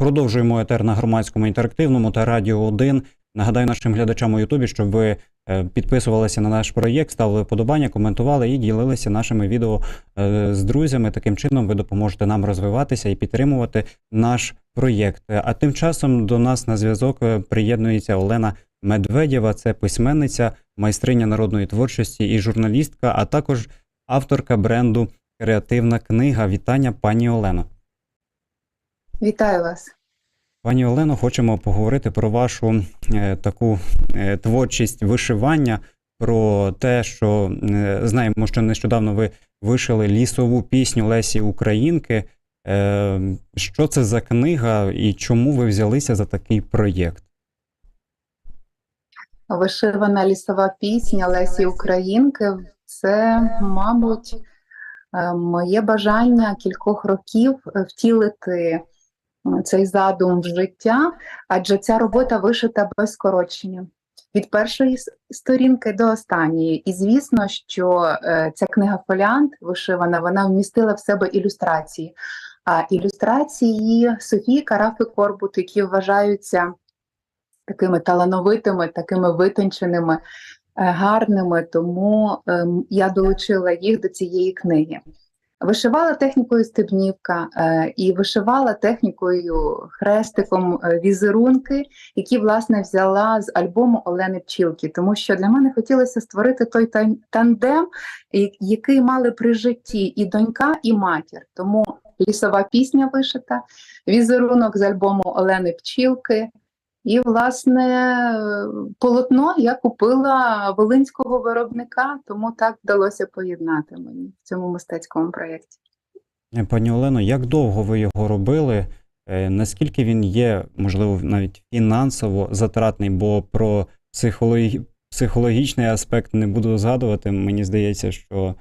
Продовжуємо етер на громадському інтерактивному та радіо 1. Нагадаю нашим глядачам у Ютубі, щоб ви е, підписувалися на наш проєкт, ставили подобання, коментували і ділилися нашими відео е, з друзями. Таким чином ви допоможете нам розвиватися і підтримувати наш проєкт. А тим часом до нас на зв'язок е, приєднується Олена Медведєва. Це письменниця, майстриня народної творчості і журналістка, а також авторка бренду Креативна книга. Вітання, пані Олено. Вітаю вас. Пані Олено, хочемо поговорити про вашу е, таку е, творчість вишивання, про те, що е, знаємо, що нещодавно ви вишили лісову пісню Лесі Українки. Е, що це за книга і чому ви взялися за такий проєкт? Вишивана лісова пісня Лесі Українки це, мабуть, е, моє бажання кількох років е, втілити цей задум в життя, адже ця робота вишита без скорочення. Від першої сторінки до останньої. І звісно, що е, ця книга фоліант вишивана, вона вмістила в себе ілюстрації. А ілюстрації Софії Карафи Корбут, які вважаються такими талановитими, такими витонченими, е, гарними. Тому ем, я долучила їх до цієї книги. Вишивала технікою стебнівка е, і вишивала технікою хрестиком е, візерунки, які власне взяла з альбому Олени Пчілки, тому що для мене хотілося створити той тан- тандем, який мали при житті і донька, і матір. Тому лісова пісня вишита, візерунок з альбому Олени Пчілки. І, власне, полотно я купила волинського виробника, тому так вдалося поєднати мені в цьому мистецькому проєкті. Е, Пані Олено, як довго ви його робили? Е, Наскільки він є, можливо, навіть фінансово затратний, бо про психологі... психологічний аспект не буду згадувати. Мені здається, що,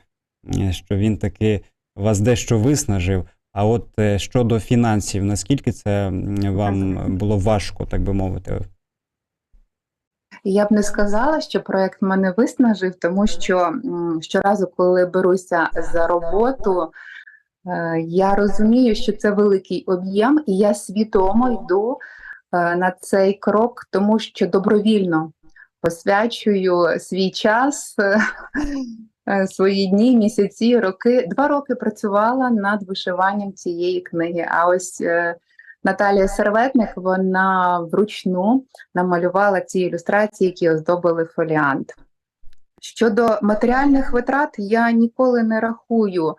що він таки вас дещо виснажив. А от е, щодо фінансів, наскільки це вам було важко, так би мовити? Я б не сказала, що проєкт мене виснажив, тому що щоразу, коли беруся за роботу, е, я розумію, що це великий об'єм, і я свідомо йду е, на цей крок, тому що добровільно посвячую свій час, свої дні, місяці, роки. Два роки працювала над вишиванням цієї книги. А ось е, Наталія Серветник вона вручну намалювала ці ілюстрації, які оздобили фоліант. Щодо матеріальних витрат, я ніколи не рахую,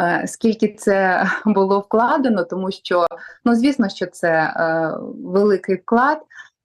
е, скільки це було вкладено, тому що, ну, звісно, що це е, великий вклад,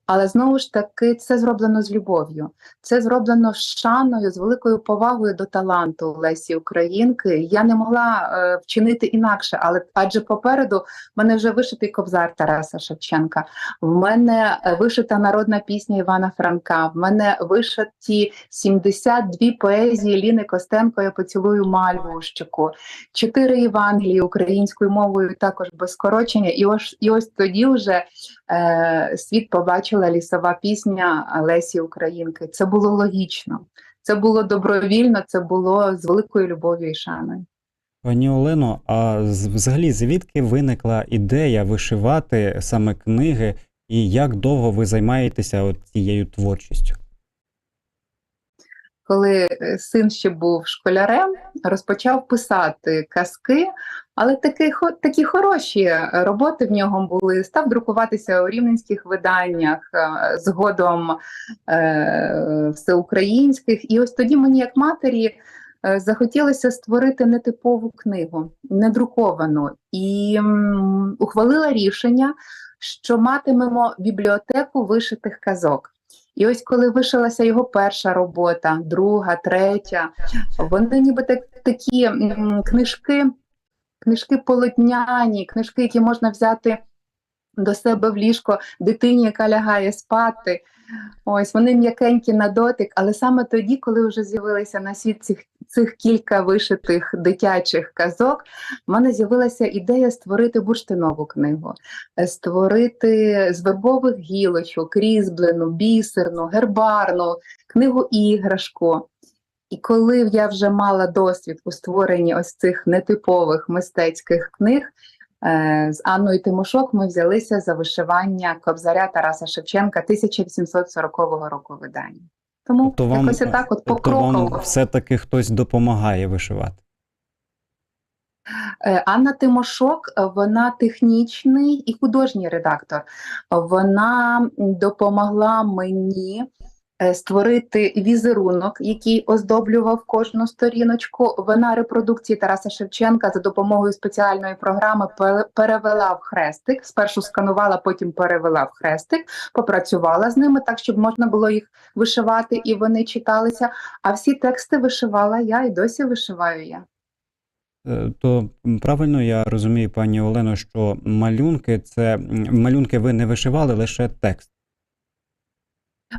але знову ж таки це зроблено з любов'ю. Це зроблено з шаною, з великою повагою до таланту Лесі Українки. Я не могла е, вчинити інакше, але адже попереду в мене вже вишитий кобзар Тараса Шевченка. В мене е, вишита народна пісня Івана Франка. В мене вишиті 72 поезії Ліни Костенко. Я поцілую мальву щоку, чотири Євангелії українською мовою, також без скорочення. І ось і ось тоді вже е, світ побачила лісова пісня Лесі Українки. Це було логічно, це було добровільно, це було з великою любов'ю і шаною. Пані Олено, а взагалі звідки виникла ідея вишивати саме книги, і як довго ви займаєтеся цією творчістю? Коли е, син ще був школярем, розпочав писати казки, але такі, такі хороші роботи в нього були. Став друкуватися у рівненських виданнях, е, згодом е, всеукраїнських. І ось тоді мені, як матері, е, захотілося створити нетипову книгу, недруковану, і ухвалила рішення, що матимемо бібліотеку вишитих казок. І ось коли вишилася його перша робота, друга, третя, вони ніби так, такі книжки, книжки полотняні, книжки, які можна взяти до себе в ліжко дитині, яка лягає спати. Ось вони м'якенькі на дотик, але саме тоді, коли вже з'явилися на світ цих, цих кілька вишитих дитячих казок, в мене з'явилася ідея створити бурштинову книгу, е, створити з вербових гілочок, різьблену, бісерну, гербарну, книгу іграшку. І коли я вже мала досвід у створенні ось цих нетипових мистецьких книг, З Анною Тимошок ми взялися за вишивання кобзаря Тараса Шевченка 1840 року видання. Тому Тобто вам, якось отак от тобто вам все-таки хтось допомагає вишивати. Е, Анна Тимошок, е, вона технічний і художній редактор. Вона допомогла мені е, створити візерунок, який оздоблював кожну сторіночку. Вона репродукції Тараса Шевченка за допомогою спеціальної програми пе- перевела в хрестик. Спершу сканувала, потім перевела в хрестик, попрацювала з ними так, щоб можна було їх вишивати, і вони читалися. А всі тексти вишивала я і досі вишиваю я. Е, То правильно я розумію, пані Олено, що малюнки це малюнки ви не вишивали лише текст.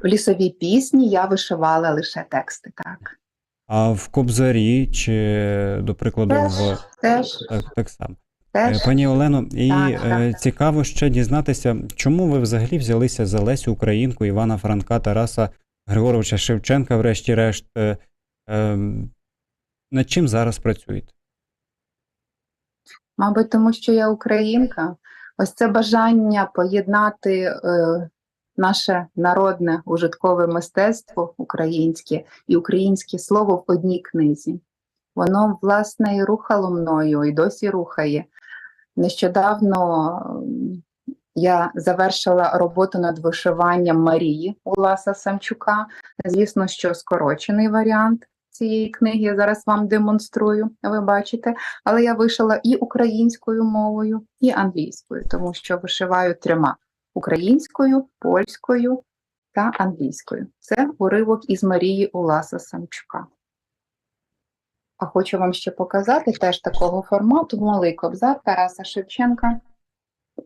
В лісовій пісні я вишивала лише тексти, так. А в кобзарі чи, до прикладу, Теж, в теж, так, так само. теж. Е, Пані Олено, і Так, е, так. цікаво ще дізнатися, чому ви взагалі взялися за Лесю Українку, Івана Франка, Тараса Григоровича Шевченка, врешті-решт. Е, е, над чим зараз працюєте? Мабуть, тому що я українка. Ось це бажання поєднати е, наше народне ужиткове мистецтво українське і українське слово в одній книзі. Воно, власне, і рухало мною, і досі рухає. Нещодавно я завершила роботу над вишиванням Марії Уласа Самчука. Звісно, що скорочений варіант цієї книги я зараз вам демонструю, ви бачите. Але я вишила і українською мовою, і англійською, тому що вишиваю трьома: українською, польською та англійською. Це уривок із Марії Уласа Самчука. А хочу вам ще показати теж такого формату малий кобзар Тараса Шевченка,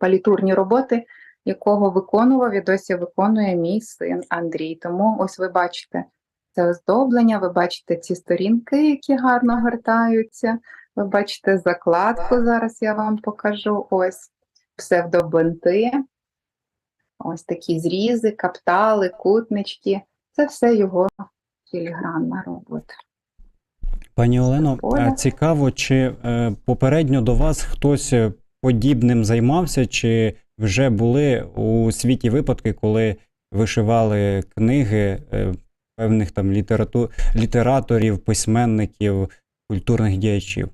палітурні роботи, якого виконував і досі виконує мій син Андрій. Тому ось ви бачите це оздоблення, ви бачите ці сторінки, які гарно гортаються. Ви бачите закладку, зараз я вам покажу. Ось псевдобинти, ось такі зрізи, каптали, кутнички. Це все його філігранна робота. Пані Олено, а цікаво, чи е, попередньо до вас хтось е, подібним займався, чи вже були у світі випадки, коли вишивали книги е, певних там літерату... літераторів, письменників, культурних діячів?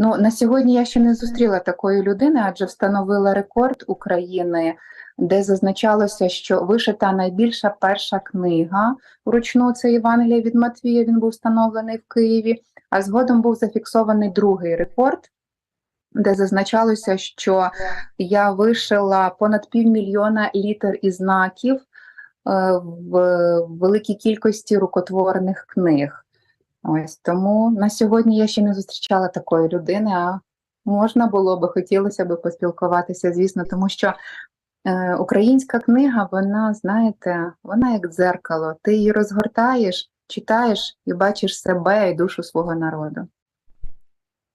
Ну, на сьогодні я ще не зустріла такої людини, адже встановила рекорд України, де зазначалося, що вишита найбільша перша книга вручну це Євангелія від Матвія. Він був встановлений в Києві. А згодом був зафіксований другий рекорд, де зазначалося, що я вишила понад півмільйона літер і знаків е, в великій кількості рукотворних книг. Ось тому на сьогодні я ще не зустрічала такої людини, а можна було би, хотілося би поспілкуватися, звісно, тому що е, українська книга, вона, знаєте, вона як дзеркало. Ти її розгортаєш, читаєш і бачиш себе і душу свого народу.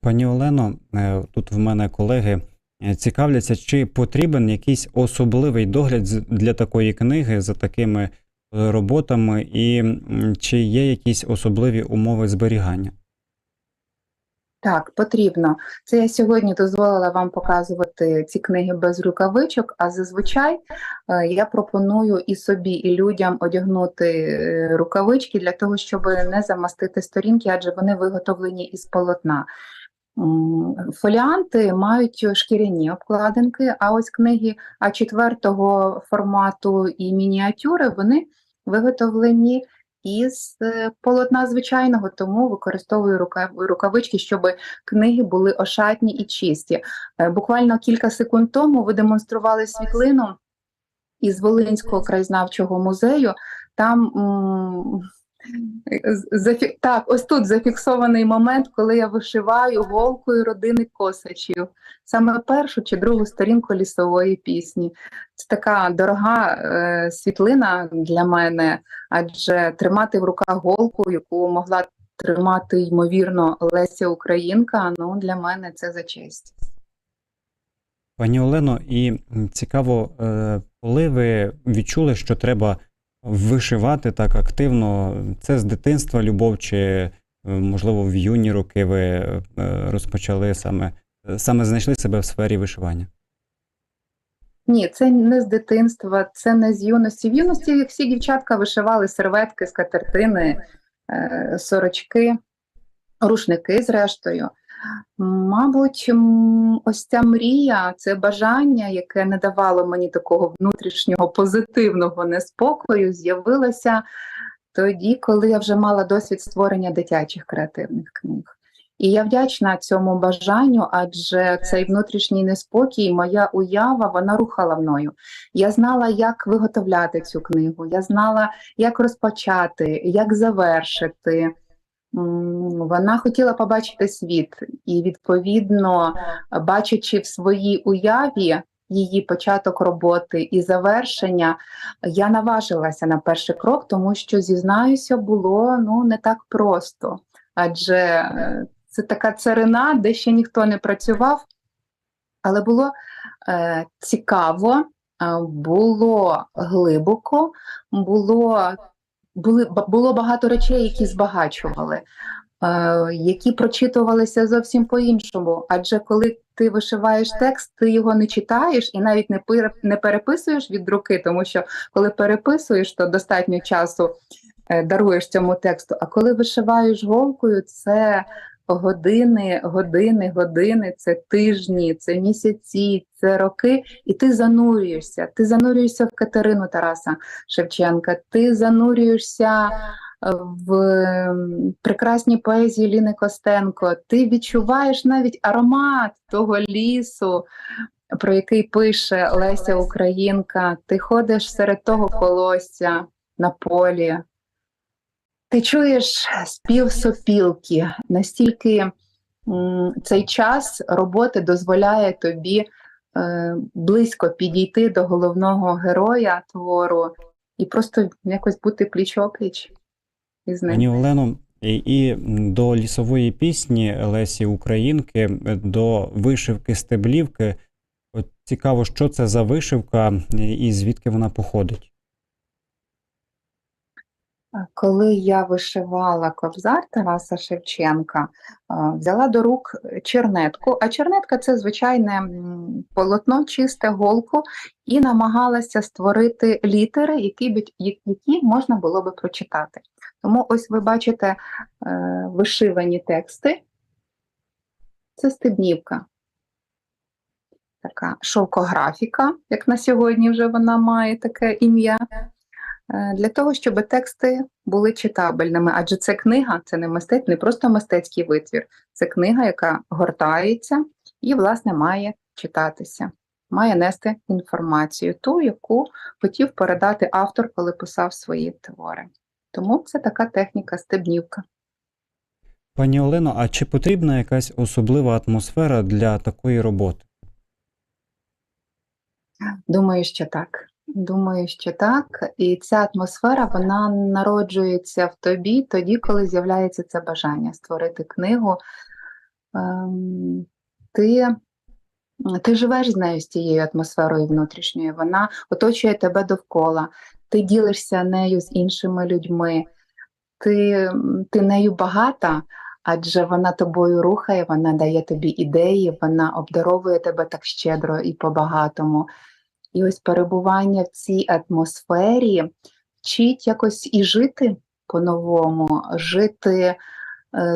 Пані Олено, е, тут в мене колеги е, цікавляться, чи потрібен якийсь особливий догляд для такої книги за такими роботами, і чи є якісь особливі умови зберігання? Так, потрібно. Це я сьогодні дозволила вам показувати ці книги без рукавичок, а зазвичай е, я пропоную і собі, і людям одягнути е, рукавички для того, щоб не замастити сторінки, адже вони виготовлені із полотна. Фоліанти мають шкіряні обкладинки, а ось книги А4 формату і мініатюри вони виготовлені із е, полотна звичайного, тому використовую рука- рукавички, щоб книги були ошатні і чисті. Е, Буквально кілька секунд тому ви демонстрували світлину із Волинського краєзнавчого музею. Там зафі- так, ось тут зафіксований момент, коли я вишиваю голкою родини косачів, саме першу чи другу сторінку лісової пісні. Це така дорога е, світлина для мене, адже тримати в руках голку, яку могла тримати ймовірно Леся Українка. Ну для мене це за честь. Пані Олено, і цікаво, е, коли ви відчули, що треба вишивати так активно, це з дитинства любов, чи, е, можливо, в юні роки ви е, розпочали саме саме знайшли себе в сфері вишивання? Ні, це не з дитинства, це не з юності. В юності всі дівчатка вишивали серветки, скатертини, е, сорочки, рушники, зрештою. Мабуть, ось ця мрія, це бажання, яке не давало мені такого внутрішнього позитивного неспокою, з'явилося тоді, коли я вже мала досвід створення дитячих креативних книг. І я вдячна цьому бажанню, адже цей внутрішній неспокій, моя уява, вона рухала мною. Я знала, як виготовляти цю книгу, я знала, як розпочати, як завершити. Вона хотіла побачити світ, і відповідно, бачачи в своїй уяві її початок роботи і завершення, я наважилася на перший крок, тому що зізнаюся, було ну не так просто. Адже е, це така царина, де ще ніхто не працював, але було е, цікаво, е, було глибоко, було, були, було багато речей, які збагачували, е, які прочитувалися зовсім по-іншому. Адже коли ти вишиваєш текст, ти його не читаєш і навіть не, не переписуєш від руки, тому що коли переписуєш, то достатньо часу е, даруєш цьому тексту. А коли вишиваєш голкою, це години, години, години, це тижні, це місяці, це роки, і ти занурюєшся. Ти занурюєшся в Катерину Тараса Шевченка, ти занурюєшся в ем, прекрасні поезії Ліни Костенко. Ти відчуваєш навіть аромат того лісу. Про який пише Леся Українка, ти ходиш серед того колосся на полі, ти чуєш спів сопілки, настільки цей час роботи дозволяє тобі е, близько підійти до головного героя твору і просто якось бути пліч-опліч із ним. Пані Олено, і, до лісової пісні Лесі Українки, до вишивки стеблівки. От цікаво, що це за вишивка і звідки вона походить. Коли я вишивала кобзар Тараса Шевченка, взяла до рук чернетку, а чернетка це звичайне полотно, чисте голку, і намагалася створити літери, які, які можна було би прочитати. Тому ось ви бачите е, вишивані тексти. Це стебнівка. Така шовкографіка, як на сьогодні вже вона має таке ім'я. Е, Для того, щоб тексти були читабельними, адже це книга, це не мистець, не просто мистецький витвір, це книга, яка гортається і, власне, має читатися, має нести інформацію, ту, яку хотів передати автор, коли писав свої твори. Тому це така техніка стебнівка. Пані Олено, а чи потрібна якась особлива атмосфера для такої роботи? Думаю, що так. Думаю, що так. І ця атмосфера вона народжується в тобі тоді, коли з'являється це бажання створити книгу. Ем, ти, ти живеш з нею з тією атмосферою внутрішньою, вона оточує тебе довкола, ти ділишся нею з іншими людьми, ти, ти нею багата, адже вона тобою рухає, вона дає тобі ідеї, вона обдаровує тебе так щедро і по-багатому. І ось перебування в цій атмосфері вчить якось і жити по-новому, жити е,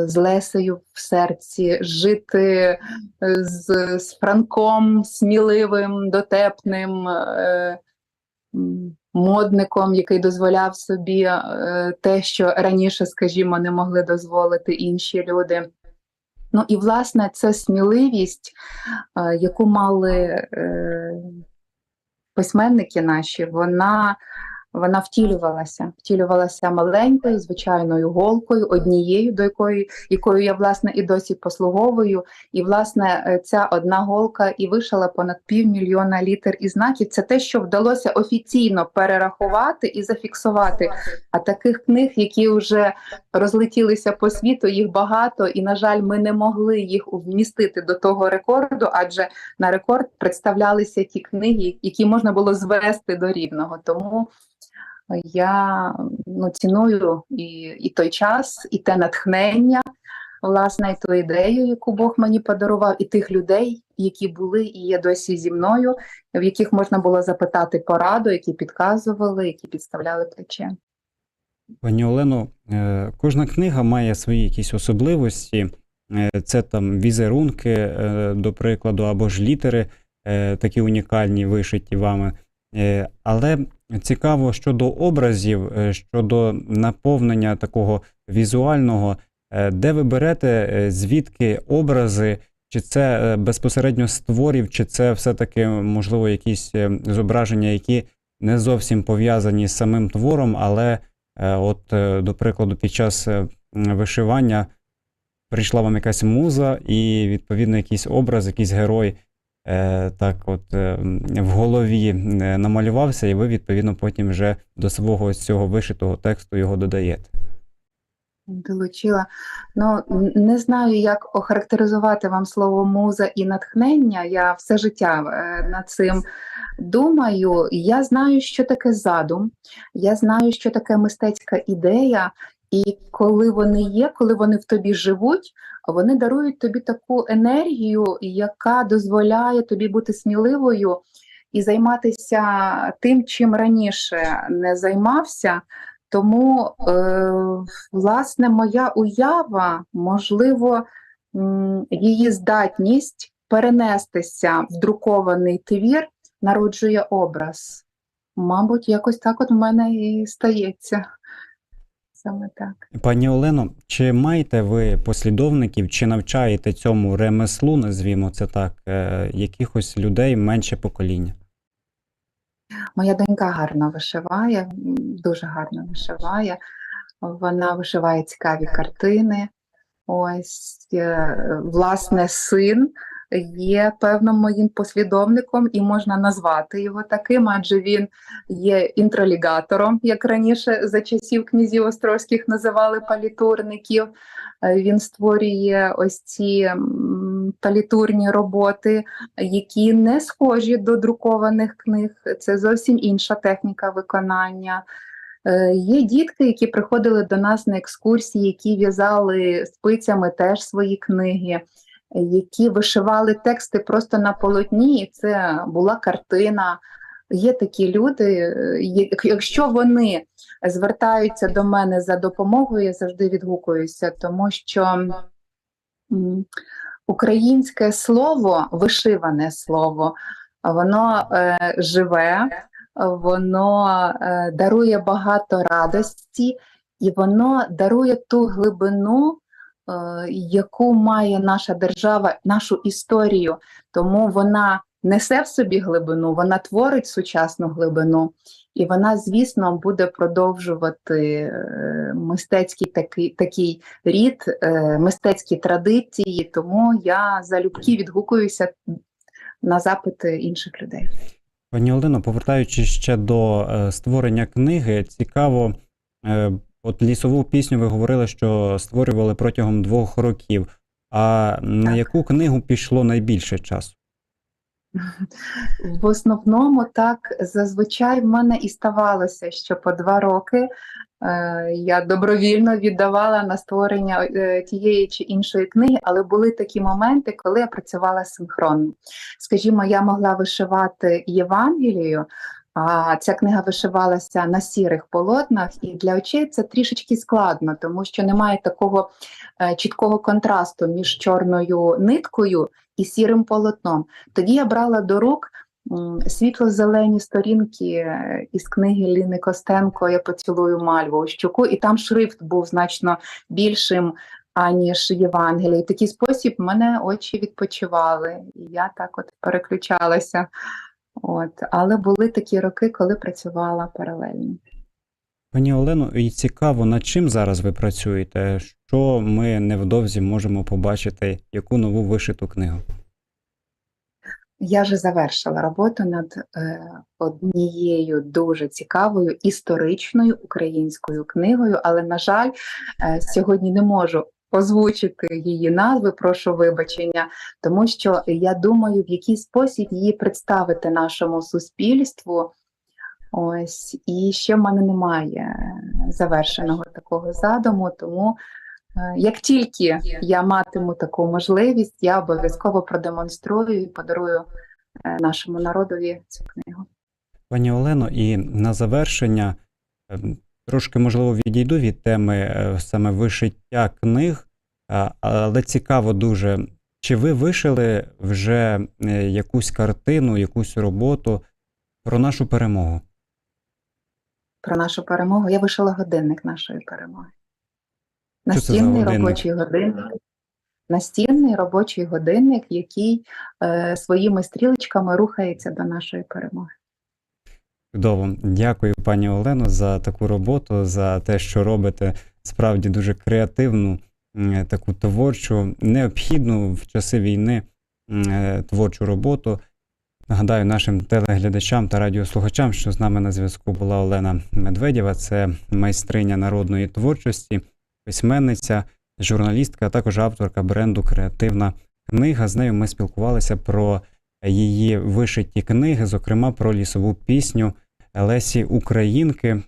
з Лесею в серці, жити е, з, з Франком сміливим, дотепним, е, модником, який дозволяв собі те, що раніше, скажімо, не могли дозволити інші люди. Ну і власне це сміливість, яку мали письменники наші, вона, вона втілювалася, втілювалася маленькою, звичайною голкою, однією, до якої, якою я власне і досі послуговую. І власне е, ця одна голка і вишила понад півмільйона літер і знаків. Це те, що вдалося офіційно перерахувати і зафіксувати. А таких книг, які вже розлетілися по світу, їх багато, і на жаль, ми не могли їх вмістити до того рекорду, адже на рекорд представлялися ті книги, які можна було звести до рівного. Тому я ну, ціную і, і той час, і те натхнення, власне і ту ідею, яку Бог мені подарував, і тих людей, які були і є досі зі мною, в яких можна було запитати пораду, які підказували, які підставляли плече. Пані Олено, е, кожна книга має свої якісь особливості. Е, Це там візерунки, е, до прикладу, або ж літери, такі унікальні, вишиті вами. Але цікаво щодо образів, е, щодо наповнення такого візуального, Е, де ви берете, е, звідки образи, чи це безпосередньо з творів, чи це все-таки, можливо, якісь зображення, які не зовсім пов'язані з самим твором, але От, до прикладу, під час вишивання прийшла вам якась муза, і, відповідно, якийсь образ, якийсь герой так от е, в голові е, намалювався, і ви, відповідно, потім вже до свого цього вишитого тексту його додаєте. Долучила. Ну, не знаю, як охарактеризувати вам слово муза і натхнення. Я все життя е, над цим думаю. Я знаю, що таке задум, я знаю, що таке мистецька ідея, і коли вони є, коли вони в тобі живуть, вони дарують тобі таку енергію, яка дозволяє тобі бути сміливою і займатися тим, чим раніше не займався. Тому, е, власне, моя уява, можливо, її здатність перенестися в друкований твір народжує образ. Мабуть, якось так от в мене і стається. Саме так. Пані Олено, чи маєте ви послідовників, чи навчаєте цьому ремеслу, назвімо це так, е, якихось людей менше покоління? Моя донька гарно вишиває, дуже гарно вишиває. Вона вишиває цікаві картини. Ось, е, власне, син є певним моїм послідовником, і можна назвати його таким, адже він є інтролігатором, як раніше за часів князів острозьких називали палітурників. Е, Він створює ось ці палітурні роботи, які не схожі до друкованих книг. Це зовсім інша техніка виконання. Е, Є дітки, які приходили до нас на екскурсії, які в'язали спицями теж свої книги, які вишивали тексти просто на полотні, і це була картина. Є такі люди, е, якщо вони звертаються до мене за допомогою, я завжди відгукуюся, тому що українське слово, вишиване слово, воно е, живе, воно е, дарує багато радості, і воно дарує ту глибину, яку має наша держава, нашу історію. Тому вона несе в собі глибину, вона творить сучасну глибину, і вона, звісно, буде продовжувати е, мистецький такий, такий рід, е, мистецькі традиції. Тому я залюбки відгукуюся на запити інших людей. Пані Олено, повертаючись ще до е, створення книги, цікаво, е, от лісову пісню ви говорили, що створювали протягом двох років. А на яку книгу пішло найбільше часу? В основному так зазвичай в мене і ставалося, що по два роки е, я добровільно віддавала на створення е, тієї чи іншої книги, але були такі моменти, коли я працювала синхронно. Скажімо, я могла вишивати Євангелію. А ця книга вишивалася на сірих полотнах, і для очей це трішечки складно, тому що немає такого е, чіткого контрасту між чорною ниткою і сірим полотном. Тоді я брала до рук світло-зелені сторінки е, із книги Ліни Костенко Я поцілую мальву у щуку, і там шрифт був значно більшим, аніж Євангелія. І такий спосіб мене очі відпочивали, і я так от переключалася. От. Але були такі роки, коли працювала паралельно. Пані Олено, і цікаво, над чим зараз ви працюєте? Що ми невдовзі можемо побачити, яку нову вишиту книгу? Я вже завершила роботу над е, однією дуже цікавою історичною українською книгою, але, на жаль, е, сьогодні не можу озвучити її назви, прошу вибачення, тому що я думаю, в який спосіб її представити нашому суспільству. Ось, і ще в мене немає завершеного такого задуму, тому Е, Як тільки я матиму таку можливість, я обов'язково продемонструю і подарую е, нашому народові цю книгу. Пані Олено, і на завершення ем, трошки можливо відійду від теми е, саме вишиття книг, але цікаво дуже, чи ви вишили вже е, якусь картину, якусь роботу про нашу перемогу? Про нашу перемогу. Я вишила годинник нашої перемоги. Настінний робочий годинник. Настінний робочий годинник, який е, своїми стрілочками рухається до нашої перемоги. Чудово. Дякую, пані Олено, за таку роботу, за те, що робите справді дуже креативну, таку творчу, необхідну в часи війни е, творчу роботу. Нагадаю нашим телеглядачам та радіослухачам, що з нами на зв'язку була Олена Медведєва, це майстриня народної творчості, письменниця, журналістка, а також авторка бренду Креативна книга. З нею ми спілкувалися про її вишиті книги, зокрема про лісову пісню Лесі Українки.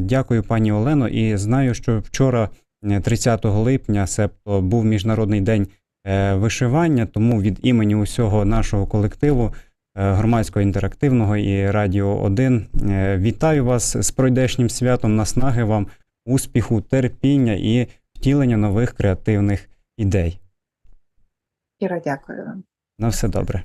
Дякую, пані Олено. І знаю, що вчора, е, 30 липня, себто був міжнародний день е, вишивання, тому від імені усього нашого колективу. е, Громадського інтерактивного і Радіо 1. Е, Вітаю вас з пройдешнім святом, наснаги вам, успіху, терпіння і втілення нових креативних ідей. Щиро дякую вам. На все добре.